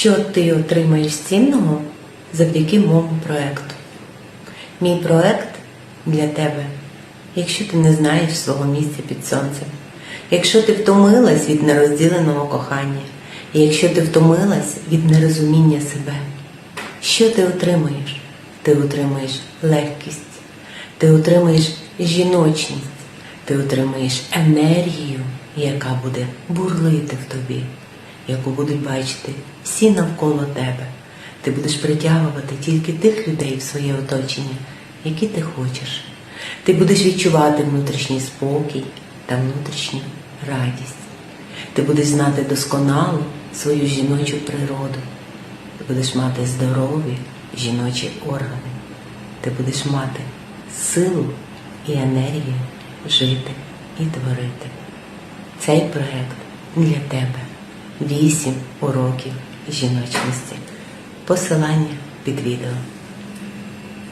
що ти отримаєш цінного завдяки моєму проекту. Мій проект для тебе, якщо ти не знаєш свого місця під сонцем, якщо ти втомилась від нерозділеного кохання, і якщо ти втомилась від нерозуміння себе, що ти отримаєш? Ти отримаєш легкість, ти отримаєш жіночність, ти отримаєш енергію, яка буде бурлити в тобі, яку будуть бачити всі навколо тебе. Ти будеш притягувати тільки тих людей в своє оточення, які ти хочеш. Ти будеш відчувати внутрішній спокій та внутрішню радість. Ти будеш знати досконало свою жіночу природу. Ти будеш мати здорові жіночі органи. Ти будеш мати силу і енергію жити і творити. Цей проект для тебе. Вісім уроків жіночності. Посилання під відео.